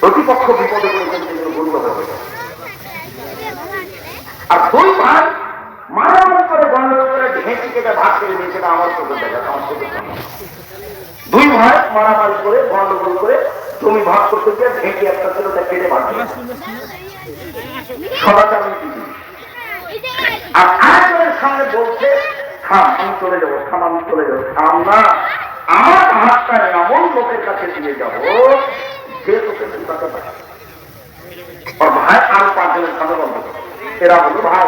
প্রতিপক্ষ বিপদে পড়েছেন কিন্তু হয়ে যাবে। আর দুই ভাই মারামারি করে গন্ডগোল করে ঢেঁচি কেটে ভাগ করে নিয়েছে না আমার চোখে দেখা আমার চোখে দুই ভাই মারামারি করে গন্ডগোল করে, জমি ভাগ করতে গিয়ে ঢেঁচি একটা ছিল, তা কেটে ভাগ আর আরেকজনের সামনে বলছে, থাম, আমি চলে যাব, থাম, আমি চলে যাব, থাম না। আমার হাতটা এমন লোকের কাছে দিয়ে যাব যে তোকে চিন্তাতে আর ভাই আরও পাঁচজনের সাথে বন্ধ এরা হলো ভাই।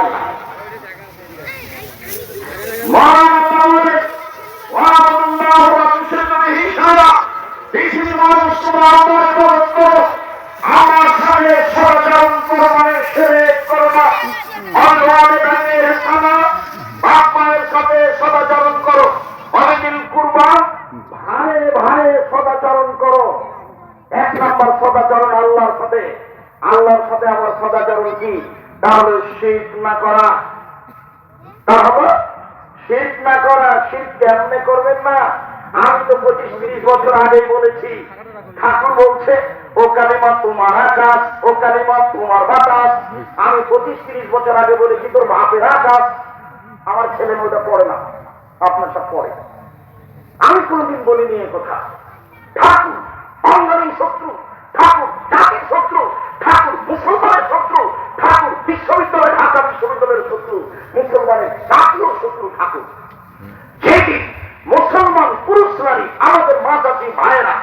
সাথে, আল্লাহর সাথে আমার সদাচরণ কি? তাহলে শীত না করা। তাহলে শীত না করা শীত কেমনে করবেন না। আমি তো পঁচিশ তিরিশ বছর আগেই বলেছি, ঠাকুর বলছে, ও কালিমা, তোমার আকাশ, ও কালিমা, তোমার বাতাস। আমি পঁচিশ তিরিশ বছর আগে বলেছি, তোর বাপের আকাশ। আমার ছেলে মেয়েটা পড়ে না, আপনার সব পড়ে। আমি কোনোদিন বলিনি এ কথা। ঠাকুর অঙ্গনের শত্রু ঠাকুর জাতির শত্রু ঠাকুর মুসলমানের শত্রু ঠাকুর বিশ্ববিদ্যালয় ঢাকা বিশ্ববিদ্যালয়ের শত্রু মুসলমানের জাতীয় শত্রু ঠাকুর। যেদিন মুসলমান পুরুষ নারী আমাদের মা জাতি ভাইয়েরা,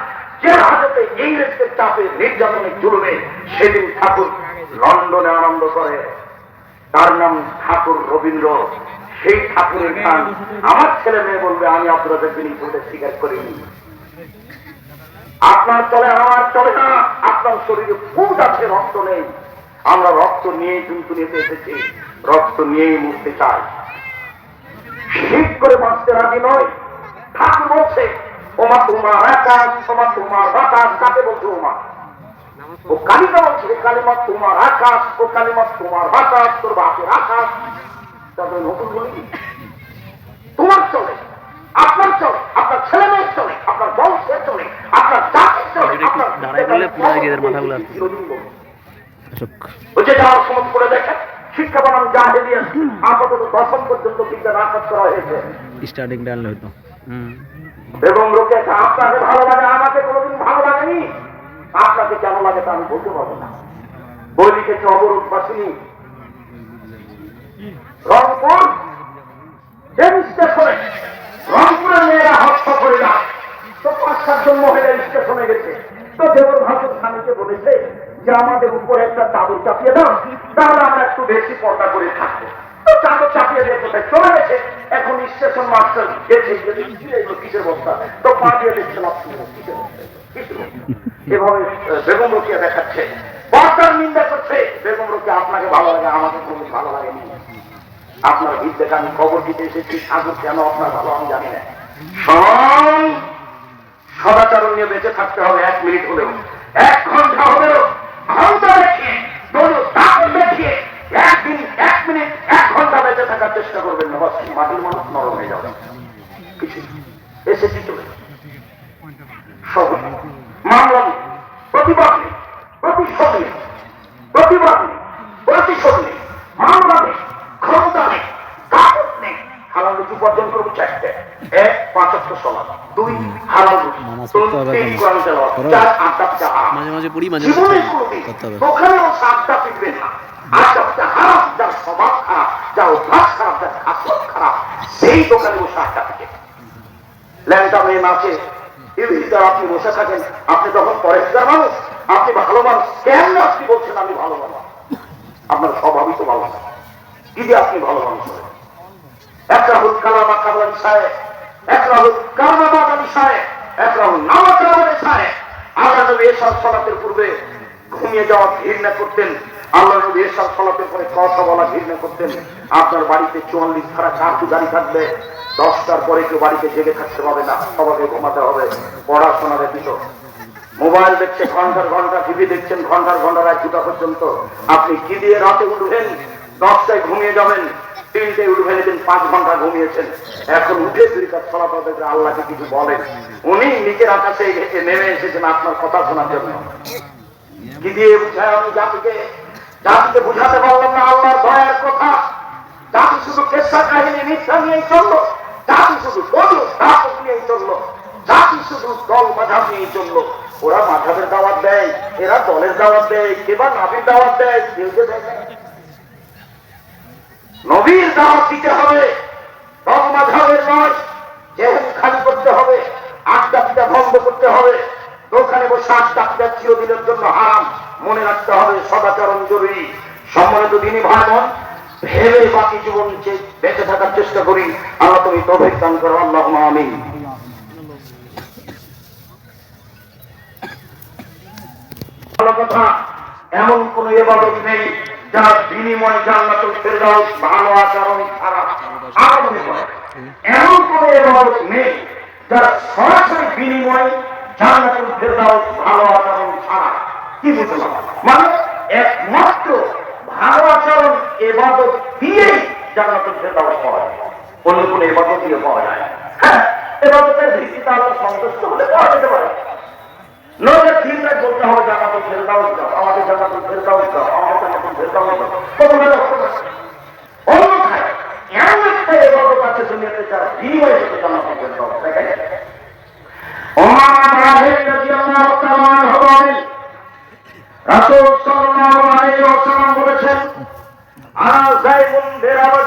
যে হাজতে ইংরেজদের চাপে নির্যাতনে জুলবে সেদিন ঠাকুর লন্ডনে আনন্দ করে। তার নাম ঠাকুর রবীন্দ্র। সেই ঠাকুরের গান আমার ছেলে মেয়ে বলবে, আমি আপনাদের জিনিস বলতে স্বীকার করিনি। আপনার চলে আমার চলে না। আপনার শরীরে ফুট আছে, রক্ত নেই। আমরা রক্ত নিয়ে কিন্তু নিতে এসেছি। রক্ত নিয়েই মুক্তি চাই। শীত করে বাঁচতে রাজি নয়। ঠাকুর বলছে ওমা তোমার আকাশ ওমা তোমার বাতাস কাকে বলছে ওমা? ও কালিমা বলছে ও কালিমা তোমার আকাশ ও কালিমা তোমার বাতাস তোর বাপের আকাশ। তবে নতুন বলি তোমার চলে আপনার চলে আপনার ছেলে মেয়ের চলে আপনার বংশের চলে আপনার জাতির চলে আপনার মাথাগুলো যাওয়ার সময় করে দেখেন শিক্ষা বানান জাহেলিয়া আপাতত দশম পর্যন্ত বিদ্যা নাকচ করা হয়েছে। স্টার্টিং ডাললে হতো এবং লোকে আপনাকে ভালো লাগে আমাকে কোনোদিন ভালো লাগেনি। আপনাকে কেন লাগে তা আমি বলতে পারব না। বই লিখেছে অবরোধ বাসিনী। রংপুর ট্রেন স্টেশনে রংপুরের মেয়েরা হস্ত করে না তো পাঁচ সাতজন মহিলা স্টেশনে গেছে তো দেবর ভাষণ স্বামীকে বলেছে যে আমাদের উপরে একটা চাদর চাপিয়ে দাও, তাহলে আমরা একটু বেশি পর্দা করে থাকব। চাদর চাপিয়ে দিয়ে কোথায় চলে গেছে এখন স্টেশন মাস্টার গেছে কিসের বস্তা? তো পা দিয়ে দেখছে কিসের বস্তা? কিসের বস্তা? এভাবে বেগম দেখাচ্ছে। নিন্দা করছে। বেগম আপনাকে ভালো লাগে, আমাকে ভালো আপনার ভিত থেকে আমি খবর দিতে এসেছি, সাগর কেন আপনার ভালো আমি জানি না। সদাচরণ নিয়ে বেঁচে থাকতে হবে, এক মিনিট হলেও। এক ঘণ্টা হলেও ঘণ্টা দেখিয়ে দোনো তাপ দেখিয়ে একদিন এক মিনিট এক ঘণ্টা বেঁচে থাকার চেষ্টা করবেন না বাস মাটির মানুষ নরম হয়ে যাবে কিছু না। এসেছি চলে যাবে। সহজ মামলা নেই প্রতিবাদ নেই প্রতিশোধ নেই প্রতিবাদ নেই প্রতিশোধ নেই মামলা নেই ক্ষমতা নেই কাগজ নেই হালাল রুচি উপার্জন করব চারটে এক পাঁচাত্তর সলাপ দুই হালাল করো। চার আড্ডা পিঠা মাঝে মাঝে পড়ি মাঝে জীবনে কোনোদিন করতে হবে দোকানেও না। আড্ডা পিঠা হারাম যার স্বভাব খারাপ যার অভ্যাস খারাপ যার খাসত খারাপ সেই দোকানে বসে আড্ডা পিঠে। ল্যাংটা মেয়ে নাচে এর দ্বারা আপনি বসে থাকেন, আপনি তখন পরেশদার মানুষ, আপনি ভালো মানুষ, কেন আপনি বলছেন আমি ভালো মানুষ? আপনার স্বভাবই তো ভালো কি যে আপনি ভালো মানুষ এক রাহুল কালামা কাবলানি সাহেব এক রাহুল কালামা বাগানি সাহেব এক রাহুল নামা কালামানি সাহেব। আল্লাহ নবী এসব সলাতের পূর্বে ঘুমিয়ে যাওয়া ঘৃণা করতেন। আল্লাহ নবী এসব সলাতের পরে কথা বলা ঘৃণা করতেন। আপনার বাড়িতে চুয়াল্লিশ ধারা কার্টু গাড়ি থাকবে। দশটার পরে কেউ বাড়িতে জেগে থাকতে পারবে না। সবাইকে ঘুমাতে হবে। পড়াশোনা ব্যতীত। মোবাইল দেখছে ঘণ্টার ঘণ্টা, টিভি দেখছেন, ঘণ্টার ঘণ্টা রাত দুটা পর্যন্ত। আপনি কি দিয়ে রাতে উঠবেন? দশটায় ঘুমিয়ে যাবেন। তিনটে উঠবেন ফেলেছেন পাঁচ ঘণ্টা ঘুমিয়েছেন। এখন উঠে দুই কাজ ফলাফল আল্লাহকে কিছু বলেন। উনি নিজের আকাশে নেমে এসেছেন আপনার কথা শোনার জন্য। দিয়ে বুঝায় ওরা মাঝাবের দাওয়াত দেয়, এরা দলের দাওয়াত দেয় কেবা নাবির দাওয়াত দেয়, কেউ দেয় নবীর দাওয়াত দিতে হবে, দল মাঝাবের নয় জেহেন খালি করতে হবে, আড্ডা পিটা বন্ধ করতে হবে। দোকানে বসে আড্ডা পিটা চিরদিনের জন্য মনে রাখতে হবে, সদাচরণ জরুরি। সম্মানিত দিনই ভাই ভেবে বাকি জীবন বেঁচে থাকার চেষ্টা করি, আল্লাহ তুমি তৌফিক দান করো আল্লাহ ভালো কথা, এমন কোন এবাদত নেই যার বিনিময় জান্নাতুল ফেরদাউস ভালো আচরণ ছাড়া আর মনে এমন কোন এবাদত নেই যার সরাসরি বিনিময় জান্নাতুল ফেরদাউস ভালো আচরণ কি বুঝলাম মানে একমাত্র ভালো আচরণ, এবাদত দিয়েই জান্নাতুল ফেরদাউস যায় অন্য কোনো এবাদত দিয়ে পাওয়া যায়। হ্যাঁ এবাদতের ভিত্তিতে আমরা সন্তুষ্ট হলে পাওয়া যেতে পারে। নজর ঠিক বলতে হবে জানাতো ছেড়ে দাও, আমাদের জানাতো ছেড়ে দাও, আমাদের জানাতো ছেড়ে দাও। রাসূল সাল্লাল্লাহু